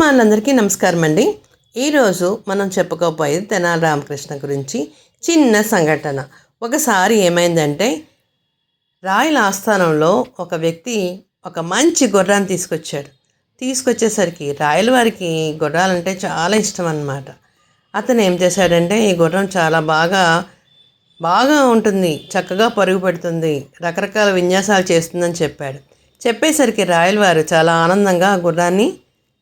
అభిమానులందరికీ నమస్కారం అండి ఈరోజు మనం చెప్పుకోపోయేది తెనాలి రామకృష్ణ గురించి. చిన్న సంఘటన. ఒకసారి ఏమైందంటే రాయల ఆస్థానంలో ఒక వ్యక్తి ఒక మంచి గుర్రాన్ని తీసుకొచ్చాడు. తీసుకొచ్చేసరికి రాయల వారికి గుర్రాలంటే చాలా ఇష్టం అన్నమాట అతను ఏం చేశాడంటే ఈ గుర్రం చాలా బాగా బాగా ఉంటుంది. చక్కగా పరుగు పెడుతుంది. రకరకాల విన్యాసాలు చేస్తుందని చెప్పాడు. చెప్పేసరికి రాయల వారు చాలా ఆనందంగా ఆ గుర్రాన్ని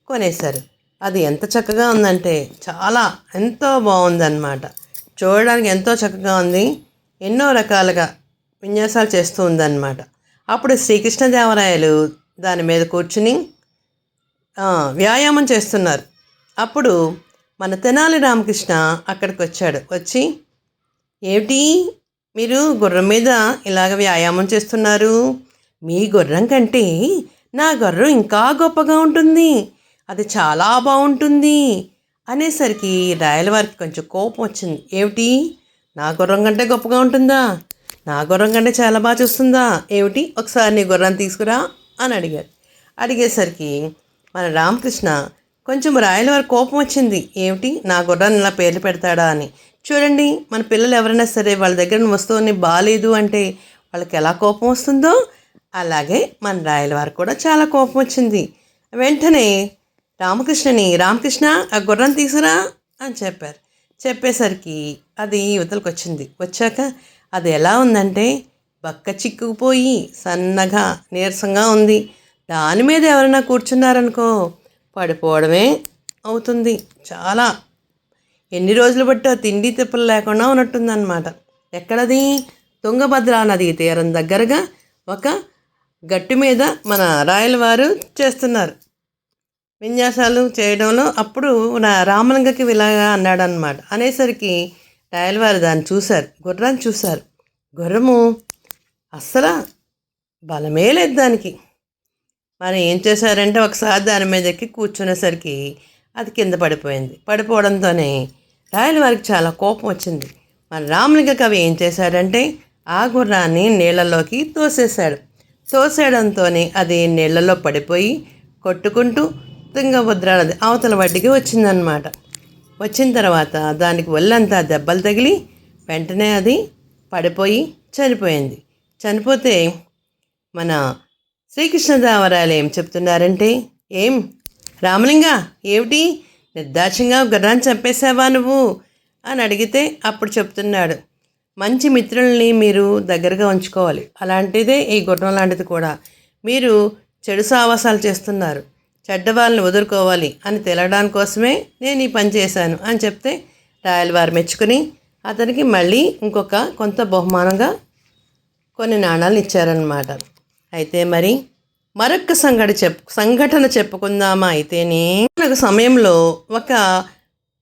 కొనేశారు. అది ఎంత చక్కగా ఉందంటే చాలా ఎంతో బాగుందన్నమాట. చూడడానికి ఎంతో చక్కగా ఉంది. ఎన్నో రకాలుగా విన్యాసాలు చేస్తూ ఉందన్నమాట. అప్పుడు శ్రీకృష్ణదేవరాయలు దాని మీద కూర్చుని వ్యాయామం చేస్తున్నారు. అప్పుడు మన తెనాలి రామకృష్ణ అక్కడికి వచ్చాడు. వచ్చి ఏమిటి? మీరు గుర్రం మీద ఇలాగ వ్యాయామం చేస్తున్నారు. మీ గుర్రం కంటే నా గుర్రం ఇంకా గొప్పగా ఉంటుంది. అది చాలా బాగుంటుంది అనేసరికి రాయలవారికి కొంచెం కోపం వచ్చింది. ఏమిటి? నా గుర్రం కంటే గొప్పగా ఉంటుందా? నా గుర్రం కంటే చాలా బాగా చూస్తుందా? ఏమిటి? ఒకసారి నీ గుర్రాన్ని తీసుకురా అని అడిగారు. అడిగేసరికి మన రామకృష్ణ కొంచెం రాయల వారి కోపం వచ్చింది. ఏమిటి? నా గుర్రాన్ని ఇలా పేర్లు పెడతాడా అని. చూడండి మన పిల్లలు ఎవరైనా సరే వాళ్ళ దగ్గర ఉన్న వస్తువుని బాగాలేదు అంటే వాళ్ళకి ఎలా కోపం వస్తుందో అలాగే మన రాయల వారికి కూడా చాలా కోపం వచ్చింది. వెంటనే రామకృష్ణని రామకృష్ణ ఆ గుర్రం తీసుకురా అని చెప్పారు. చెప్పేసరికి అది యువతలకు వచ్చింది వచ్చాక అది ఎలా ఉందంటే బక్క చిక్కుకుపోయి సన్నగా నీరసంగా ఉంది. దాని మీద ఎవరైనా కూర్చున్నారనుకో పడిపోవడమే అవుతుంది. చాలా. ఎన్ని రోజులు బట్టి ఆ తిండి తిప్పలు లేకుండా ఉన్నట్టుందన్నమాట. ఎక్కడది? తుంగభద్రా నది తీరం దగ్గరగా ఒక గట్టు మీద మన రాయల వారు చేస్తున్నారు. విన్యాసాలు చేయడంలో అప్పుడు నా రామలింగకి ఇలాగా అన్నాడు అనమాట అనేసరికి రాయల వారు దాన్ని చూశారు. గుర్రాన్ని చూశారు. గుర్రము అస్సలు బలమే లేదు దానికి. మరి ఏం చేశారంటే ఒకసారి దాని మీద ఎక్కి కూర్చునేసరికి అది కింద పడిపోయింది. పడిపోవడంతోనే రాయల వారికి చాలా కోపం వచ్చింది. మరి రామలింగ కవి ఏం చేశాడంటే ఆ గుర్రాన్ని నీళ్ళలోకి తోసేశాడు. తోసేయడంతోనే అది నీళ్ళలో పడిపోయి కొట్టుకుంటూ తుంగభద్రానది అవతల వడ్డీకి వచ్చిందనమాట వచ్చిన తర్వాత దానికి ఒళ్ళంతా దెబ్బలు తగిలి వెంటనే అది పడిపోయి చనిపోయింది. చనిపోతే మన శ్రీకృష్ణదేవరాయలు ఏం చెప్తున్నారంటే ఏం? రామలింగ ఏమిటి? నిర్దాక్షంగా గుర్రాన్ని చంపేశావా నువ్వు? అని అడిగితే అప్పుడు చెప్తున్నాడు. మంచి మిత్రుల్ని మీరు దగ్గరగా ఉంచుకోవాలి. అలాంటిదే ఈ గుర్రం లాంటిది కూడా. మీరు చెడు సావాసాలు చేస్తున్నారు. చెడ్డ వాళ్ళని వదులుకోవాలి అని తెలవడానికి కోసమే నేను ఈ పని చేశాను అని చెప్తే రాయల వారు మెచ్చుకుని అతనికి మళ్ళీ ఇంకొక కొంత బహుమానంగా కొన్ని నాణాలు ఇచ్చారనమాట అయితే మరి మరొక సంఘట చెప్ సంఘటన చెప్పుకుందామా అయితేనే ఒక సమయంలో ఒక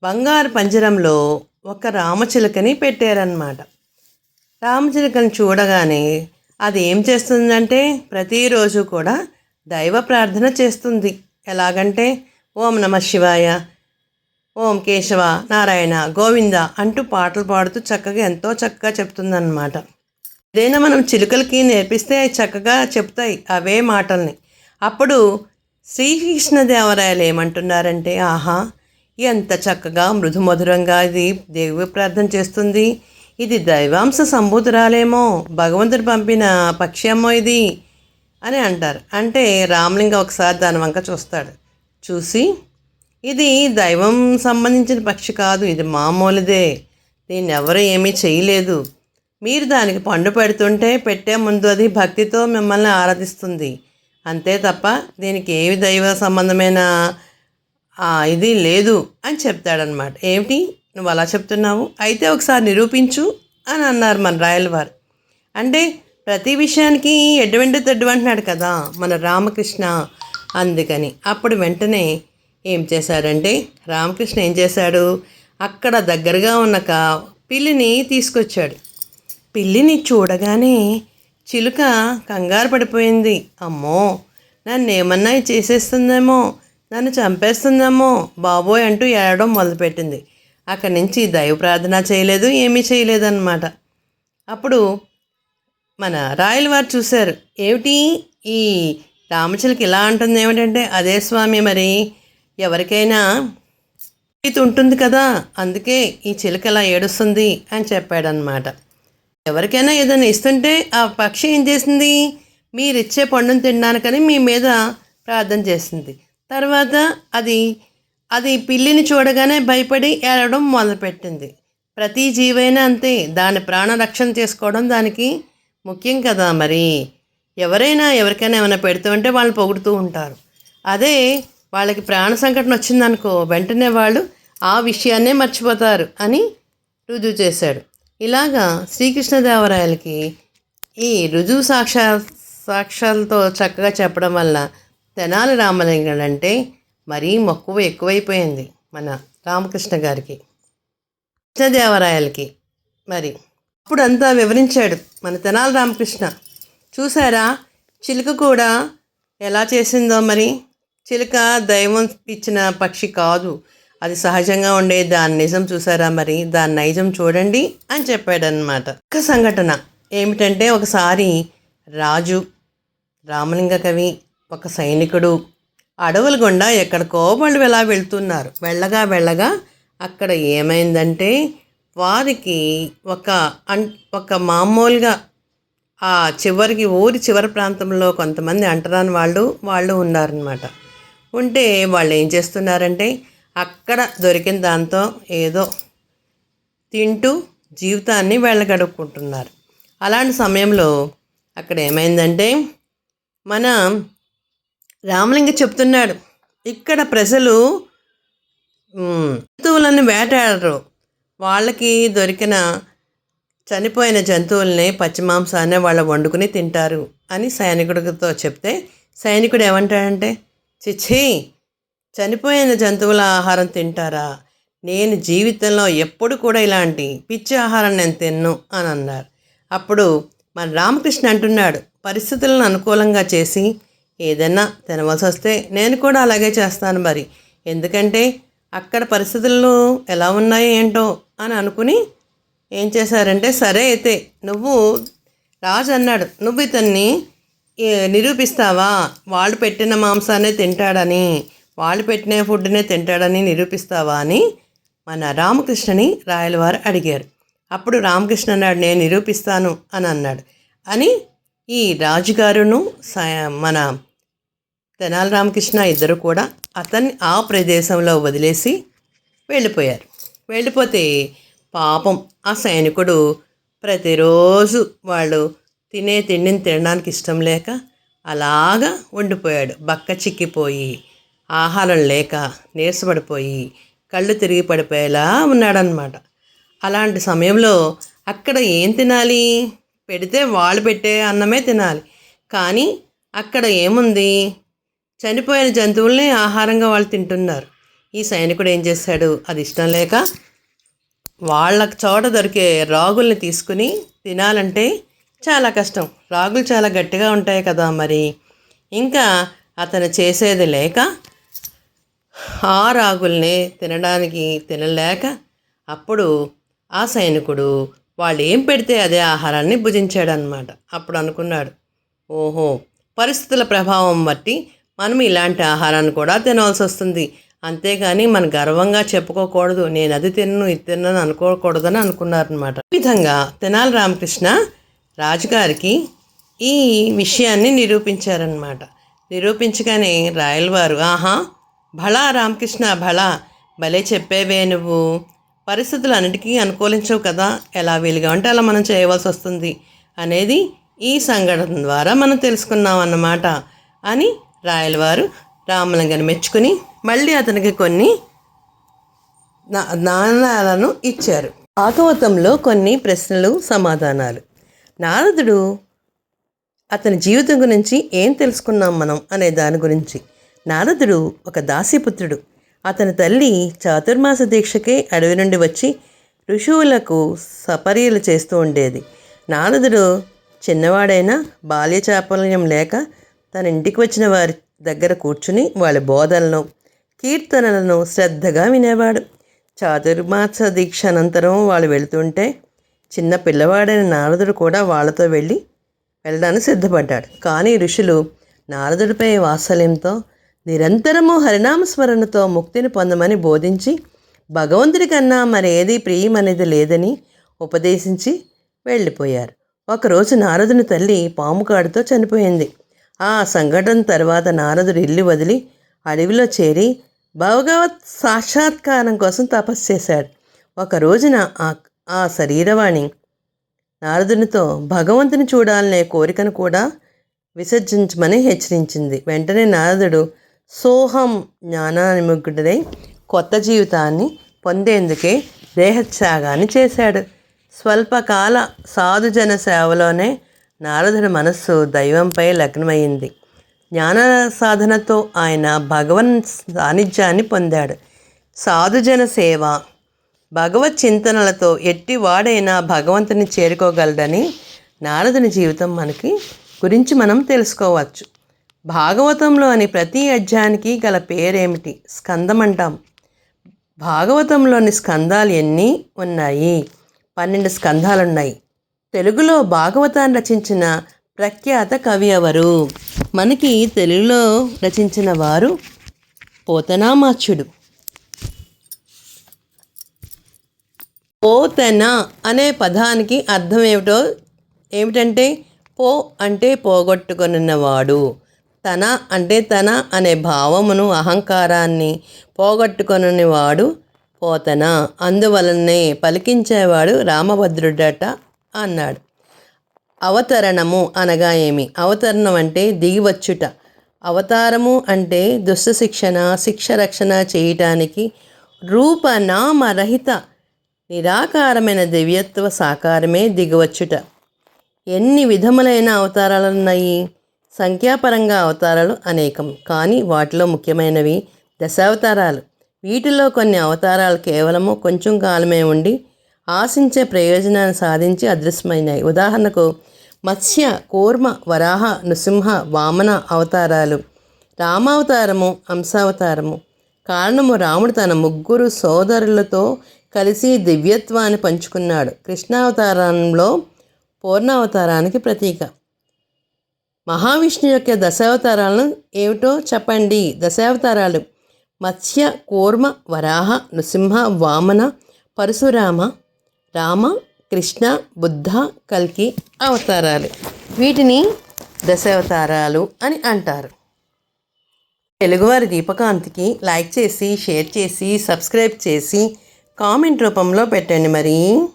బంగారు పంజరంలో ఒక రామచిలుకని పెట్టారనమాట రామచిలుకని చూడగానే అది ఏం చేస్తుందంటే ప్రతిరోజు కూడా దైవ ప్రార్థన చేస్తుంది. ఎలాగంటే ఓం నమ శివాయ ఓం కేశవ నారాయణ గోవింద అంటూ పాటలు పాడుతూ చక్కగా ఎంతో చక్కగా చెప్తుందన్నమాట. ఏదైనా మనం చిలుకలకి నేర్పిస్తే అవి చక్కగా చెప్తాయి అవే మాటల్ని. అప్పుడు శ్రీకృష్ణదేవరాయలు ఏమంటున్నారంటే ఆహా ఎంత చక్కగా మృదుమధురంగా ఇది దేవి ప్రార్థన చేస్తుంది. ఇది దైవాంశ సంబూతురాలేమో భగవంతుడు పంపిన పక్షి అమ్మో ఇది. అని అంటారు. అంటే రామలింగ ఒకసారి దాని వంక చూస్తాడు. చూసి ఇది దైవం సంబంధించిన పక్షి కాదు ఇది మామూలుదే దీన్ని ఎవరు ఏమీ చేయలేదు. మీరు దానికి పండు పెడుతుంటే పెట్టే ముందు అది భక్తితో మిమ్మల్ని ఆరాధిస్తుంది. అంతే తప్ప దీనికి ఏవి దైవ సంబంధమైన ఇది లేదు అని చెప్తాడనమాట ఏమిటి? నువ్వు అలా చెప్తున్నావు? అయితే ఒకసారి నిరూపించు అని అన్నారు మన రాయల వారు అంటే ప్రతి విషయానికి ఎటువంటి తడ్డు అంటున్నాడు కదా మన రామకృష్ణ అందుకని. అప్పుడు వెంటనే ఏం చేశారంటే రామకృష్ణ ఏం చేశాడు? అక్కడ దగ్గరగా ఉన్న కా పిల్లిని తీసుకొచ్చాడు. పిల్లిని చూడగానే చిలుక కంగారు పడిపోయింది. అమ్మో నన్ను ఏమన్నా చేసేస్తుందేమో నన్ను చంపేస్తుందేమో బాబోయ్ అంటూ ఏడడం మొదలుపెట్టింది. అక్కడి నుంచి దైవ ప్రార్థన చేయలేదు ఏమీ చేయలేదన్నమాట. అప్పుడు మన రాయల్ వారు చూశారు. ఏమిటి? ఈ రామచిలకి ఇలా అంటుంది ఏమిటంటే అదే స్వామి మరి ఎవరికైనా ఇది ఉంటుంది కదా అందుకే ఈ చిలుక ఇలా ఏడుస్తుంది అని చెప్పాడనమాట ఎవరికైనా ఏదైనా ఇస్తుంటే ఆ పక్షి ఏం చేసింది? మీరు ఇచ్చే పండును తినడానికని మీ మీద ప్రార్థన చేసింది. తర్వాత అది అది పిల్లిని చూడగానే భయపడి ఏడవడం మొదలుపెట్టింది. ప్రతి జీవైనా అంతే దాని ప్రాణ రక్షణ చేసుకోవడం దానికి ముఖ్యం కదా మరి. ఎవరైనా ఎవరికైనా ఏమైనా పెడుతూ ఉంటే వాళ్ళు పొగుడుతూ ఉంటారు. అదే వాళ్ళకి ప్రాణ సంకటన వచ్చిందనుకో వెంటనే వాళ్ళు ఆ విషయాన్నే మర్చిపోతారు అని రుజువు చేశాడు. ఇలాగా శ్రీకృష్ణదేవరాయలకి ఈ రుజువు సాక్షా సాక్ష్యాలతో చక్కగా చెప్పడం వల్ల తెనాలి రామలింగం అంటే మరీ మక్కువ ఎక్కువైపోయింది మన రామకృష్ణ గారికి. కృష్ణదేవరాయలకి మరి అప్పుడంతా వివరించాడు మన తెనాలి రామకృష్ణ. చూసారా చిలుక కూడా ఎలా చేసిందో మరి? చిలుక దైవం ఇచ్చిన పక్షి కాదు. అది సహజంగా ఉండే దాని నిజం చూసారా మరి? దాని నైజం చూడండి అని చెప్పాడనమాట ఒక సంఘటన ఏమిటంటే ఒకసారి రాజు రామలింగ కవి ఒక సైనికుడు అడవుల గుండా ఎక్కడికో వాళ్ళు ఎలా వెళ్తున్నారు. వెళ్ళగా వెళ్ళగా అక్కడ ఏమైందంటే వారికి ఒక అన్ ఒక మామూలుగా ఆ చివరికి ఊరి చివరి ప్రాంతంలో కొంతమంది అంటరాని వాళ్ళు వాళ్ళు ఉన్నారనమాట ఉంటే వాళ్ళు ఏం చేస్తున్నారంటే అక్కడ దొరికిన దాంతో ఏదో తింటూ జీవితాన్ని వెళ్ళగడుక్కుంటున్నారు అలాంటి సమయంలో అక్కడ ఏమైందంటే మన రామలింగ చెప్తున్నాడు ఇక్కడ ప్రజలు జంతువులను వేటాడరు. వాళ్ళకి దొరికిన చనిపోయిన జంతువుల్ని పచ్చిమాంసాన్ని వాళ్ళు వండుకుని తింటారు అని సైనికుడితో చెప్తే సైనికుడు ఏమంటాడంటే చిచ్చి చనిపోయిన జంతువుల ఆహారం తింటారా? నేను జీవితంలో ఎప్పుడు కూడా ఇలాంటి పిచ్చి ఆహారం నేను తిన్ను అని అన్నారు. అప్పుడు మన రామకృష్ణ అంటున్నాడు పరిస్థితులను అనుకూలంగా చేసి ఏదైనా తినవలసి వస్తే నేను కూడా అలాగే చేస్తాను మరి. ఎందుకంటే అక్కడ పరిస్థితులు ఎలా ఉన్నాయో ఏంటో అని అనుకుని ఏం చేశారంటే సరే అయితే నువ్వు రాజు అన్నాడు నువ్వు ఇతన్ని నిరూపిస్తావా? వాళ్ళు పెట్టిన మాంసాన్ని తింటాడని వాళ్ళు పెట్టిన ఫుడ్నే తింటాడని నిరూపిస్తావా? అని మన రామకృష్ణని రాయలవారు అడిగారు. అప్పుడు రామకృష్ణ అన్నాడు నేను నిరూపిస్తాను అని అన్నాడు. అని ఈ రాజుగారును స- మన తెనాలి రామకృష్ణ ఇద్దరు కూడా అతన్ని ఆ ప్రదేశంలో వదిలేసి వెళ్ళిపోయారు. వెళ్ళిపోతే పాపం ఆ సైనికుడు ప్రతిరోజు వాళ్ళు తినే తిండిని తినడానికి ఇష్టం లేక అలాగా ఉండిపోయాడు. బక్క చిక్కిపోయి ఆహారం లేక నీరసపడిపోయి కళ్ళు తిరిగి పడిపోయేలా ఉన్నాడనమాట అలాంటి సమయంలో అక్కడ ఏం తినాలి? పెడితే వాళ్ళు పెట్టే అన్నమే తినాలి. కానీ అక్కడ ఏముంది? చనిపోయిన జంతువుల్ని ఆహారంగా వాళ్ళు తింటున్నారు. ఈ సైనికుడు ఏం చేశాడు అది ఇష్టం లేక వాళ్ళ చోట దొరికే రాగుల్ని తీసుకుని తినాలంటే చాలా కష్టం. రాగులు చాలా గట్టిగా ఉంటాయి కదా మరి. ఇంకా అతను చేసేది లేక ఆ రాగుల్ని తినడానికి తినలేక అప్పుడు ఆ సైనికుడు వాళ్ళు ఏం పెడితే అదే ఆహారాన్ని భుజించాడనమాట అప్పుడు అనుకున్నాడు ఓహో పరిస్థితుల ప్రభావం బట్టి మనం ఇలాంటి ఆహారాన్ని కూడా తినవలసి వస్తుంది అంతేగాని మన గర్వంగా చెప్పుకోకూడదు. నేను అది తిన్ను ఇది తిన్నాను అనుకోకూడదని అనుకున్నారనమాట ఈ విధంగా తెనాలి రామకృష్ణ రాజుగారికి ఈ విషయాన్ని నిరూపించారనమాట నిరూపించగానే రాయలవారు ఆహా భళా రామకృష్ణ భళా భలే చెప్పేవే నువ్వు. పరిస్థితులు అన్నిటికీ అనుకూలించవు కదా. ఎలా వీలుగా ఉంటే అలా మనం చేయవలసి వస్తుంది అనేది ఈ సంఘటన ద్వారా మనం తెలుసుకున్నాం అన్నమాట అని రాయలవారు రామలింగని మెచ్చుకుని మళ్ళీ అతనికి కొన్ని నా- నాణాలను ఇచ్చారు. భాగవతంలో కొన్ని ప్రశ్నలు సమాధానాలు. నారదుడు అతని జీవితం గురించి ఏం తెలుసుకున్నాం మనం అనే దాని గురించి. నారదుడు ఒక దాసిపుత్రుడు. అతని తల్లి చాతుర్మాస దీక్షకే అడవి నుండి వచ్చి ఋషువులకు సపర్యలు చేస్తూ ఉండేది. నారదుడు చిన్నవాడైనా బాల్య చాపల్యం లేక తన ఇంటికి వచ్చిన వారి దగ్గర కూర్చుని వాళ్ళ బోధనలను కీర్తనలను శ్రద్ధగా వినేవాడు. చాతుర్మాస దీక్ష అనంతరం వాళ్ళు వెళుతుంటే చిన్న పిల్లవాడైన నారదుడు కూడా వాళ్ళతో వెళ్ళి వెళ్ళడానికి సిద్ధపడ్డాడు. కానీ ఋషులు నారదుడిపై వాత్సల్యంతో నిరంతరము హరినామస్మరణతో ముక్తిని పొందమని బోధించి భగవంతుడి కన్నా మరేది ప్రియమనేది లేదని ఉపదేశించి వెళ్ళిపోయారు. ఒకరోజు నారదుని తల్లి పాము కాడుతో చనిపోయింది. ఆ సంఘటన తర్వాత నారదుడు ఇల్లు వదిలి అడవిలో చేరి భగవత్ సాక్షాత్కారం కోసం తపస్సు చేశాడు. ఒక రోజున ఆ శరీరవాణి నారదునితో భగవంతుని చూడాలనే కోరికను కూడా విసర్జించమని హెచ్చరించింది. వెంటనే నారదుడు సోహం జ్ఞానానిముగ్గుడై కొత్త జీవితాన్ని పొందేందుకే దేహత్యాగాన్ని చేశాడు. స్వల్పకాల సాధుజన సేవలోనే నారదుడి మనస్సు దైవంపై లగ్నమైంది జ్ఞాన సాధనతో ఆయన భగవన్ సాన్నిధ్యాన్ని పొందాడు. సాధుజన సేవ భగవత్ చింతనలతో ఎట్టి వాడైనా భగవంతుని చేరుకోగలడని నారదుని జీవితం మనకి గురించి మనం తెలుసుకోవచ్చు. భాగవతంలోని ప్రతి అధ్యాయానికి గల పేరేమిటి? స్కందం అంటాం భాగవతంలోని స్కందాలు ఎన్ని ఉన్నాయి? పన్నెండు స్కందాలు ఉన్నాయి తెలుగులో భాగవతాన్ని రచించిన ప్రఖ్యాత కవి ఎవరు? మనకి తెలుగులో రచించిన వారు పోతనామాచ్యుడు. పోతన అనే పదానికి అర్థం ఏమిటో ఏమిటంటే పో అంటే పోగొట్టుకొనినవాడు తన అంటే తన అనే భావమును అహంకారాన్ని పోగొట్టుకొనివాడు పోతన. అందువలనే పలికించేవాడు రామభద్రుడట అన్నాడు. అవతరణము అనగా ఏమి? అవతరణం అంటే దిగివచ్చుట. అవతారము అంటే దుష్ట శిక్షణ శిక్ష రక్షణ చేయటానికి రూపనామరహిత నిరాకారమైన దివ్యత్వ సాకారమే దిగవచ్చుట. ఎన్ని విధములైన అవతారాలు ఉన్నాయి సంఖ్యాపరంగా అవతారాలు అనేకం. కానీ వాటిలో ముఖ్యమైనవి దశావతారాలు. వీటిలో కొన్ని అవతారాలు కేవలము కొంచెం కాలమే ఉండి ఆశించే ప్రయోజనాన్ని సాధించి అదృశ్యమైనాయి. ఉదాహరణకు మత్స్య కూర్మ వరాహ నృసింహ వామన అవతారాలు. రామావతారము అంశావతారము కారణము రాముడు తన ముగ్గురు సోదరులతో కలిసి దివ్యత్వాన్ని పంచుకున్నాడు. కృష్ణావతారంలో పూర్ణావతారానికి ప్రతీక. మహావిష్ణు యొక్క దశావతారాలను ఏమిటో చెప్పండి. దశావతారాలు. మత్స్య కూర్మ వరాహ నృసింహ వామన పరశురామ రామ కృష్ణ బుద్ధ కల్కి అవతారాలు. వీటిని దశావతారాలు అని అంటారు. తెలుగువారి దీపకాంతికి లైక్ చేసి షేర్ చేసి సబ్స్క్రైబ్ చేసి కామెంట్ రూపంలో పెట్టండి మరి.